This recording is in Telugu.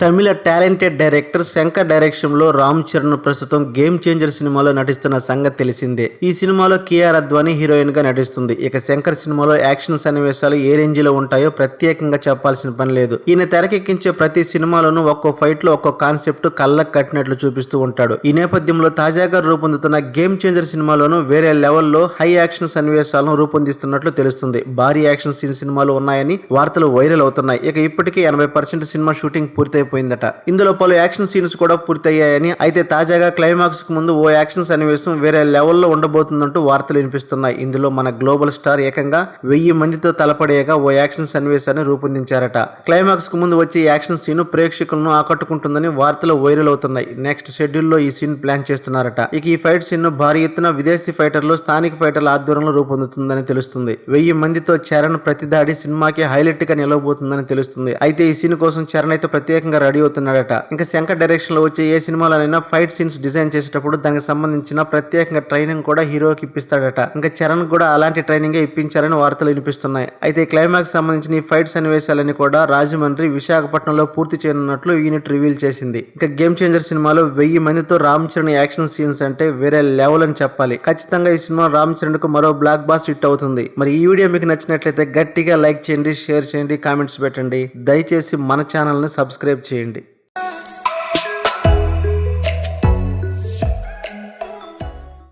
తమిళ టాలెంటెడ్ డైరెక్టర్ శంకర్ డైరెక్షన్లో రామ్ చరణ్ ప్రస్తుతం గేమ్ చేంజర్ సినిమాలో నటిస్తున్న సంగతి తెలిసిందే. ఈ సినిమాలో కేఆర్ అద్వాని హీరోయిన్గా నటిస్తుంది. ఇక శంకర్ సినిమాలో యాక్షన్ సన్నివేశాలు ఏ రేంజ్లో ఉంటాయో ప్రత్యేకంగా చెప్పాల్సిన పని లేదు. ఈయన తెరకెక్కించే ప్రతి సినిమాలోనూ ఒక్కో ఫైట్లో ఒక్కో కాన్సెప్ట్ కళ్ళకు కట్టినట్లు చూపిస్తూ ఉంటాడు. ఈ నేపథ్యంలో తాజాగా రూపొందుతున్న గేమ్ చేంజర్ సినిమాలోనూ వేరే లెవెల్లో హై యాక్షన్ సన్నివేశాలను రూపొందిస్తున్నట్లు తెలుస్తుంది. భారీ యాక్షన్ సీన్ సినిమాలు ఉన్నాయని వార్తలు వైరల్ అవుతున్నాయి. ఇక ఇప్పటికే ఎనభై పర్సెంట్ సినిమా షూటింగ్ పూర్తయిపోయిందట ఇందులో పలు యాక్షన్ సీన్స్ కూడా పూర్తయ్యాయని అయితే తాజాగా క్లైమాక్స్కు ముందు ఓ యాక్షన్ సన్నివేశం వేరే లెవెల్లో ఉండబోతుందంటూ వార్తలు వినిపిస్తున్నాయి. ఇందులో మన గ్లోబల్ స్టార్ ఏకంగా వెయ్యి మందితో తలపడేయగా ఓ యాక్షన్ సన్నివేశాన్ని రూపొందించారట. క్లైమాక్స్కు ముందు వచ్చే యాక్షన్ సీన్ ప్రేక్షకులను ఆకట్టుకుంటుందని వార్తలు వైరల్ అవుతున్నాయి. నెక్స్ట్ షెడ్యూల్లో ఈ సీన్ ప్లాన్ చేస్తున్నారట. ఇక ఈ ఫైట్ సీన్ భారీ ఎత్తున విదేశీ ఫైటర్లు స్థానిక ఫైటర్ల ఆధ్వర్యంలో రూపొందుతుందని తెలుస్తుంది. వెయ్యి మందితో చరణ్ ప్రతిదాడి సినిమాకి హైలైట్గా నిలవబోతుందని తెలుస్తుంది. అయితే ఈ సీన్ కోసం చరణ్ అయితే ప్రత్యేకంగా రెడీ అవుతున్నాడట. ఇంకా శంకర్ డైరెక్షన్లో వచ్చే ఏ సినిమాలోనైనా ఫైట్ సీన్స్ డిజైన్ చేసేటప్పుడు దానికి సంబంధించిన ప్రత్యేకంగా ట్రైనింగ్ కూడా హీరోకి ఇప్పిస్తాడట. ఇంకా చరణ్ కూడా అలాంటి ట్రైనింగ్ ఇప్పించారని వార్తలు వినిపిస్తున్నాయి. అయితే క్లైమాక్స్ సంబంధించిన ఈ ఫైట్ సన్నివేశాలని కూడా రాజమండ్రి విశాఖపట్నంలో పూర్తి చేయనున్నట్లు యూనిట్ రివీల్ చేసింది. ఇంకా గేమ్ చేంజర్ సినిమాలో వెయ్యి మందితో రామ్ చరణ్ యాక్షన్ సీన్స్ అంటే వేరే లెవెల్ అని చెప్పాలి. ఖచ్చితంగా ఈ సినిమా రామ్ చరణ్కు మరో బ్లాక్ బాస్ హిట్ అవుతుంది. మరి ఈ వీడియో మీకు నచ్చినట్లయితే గట్టిగా లైక్ చేయండి షేర్ చేయండి కామెంట్స్ పెట్టండి. దయచేసి మన ఛానల్ని సబ్స్క్రైబ్ చేయండి.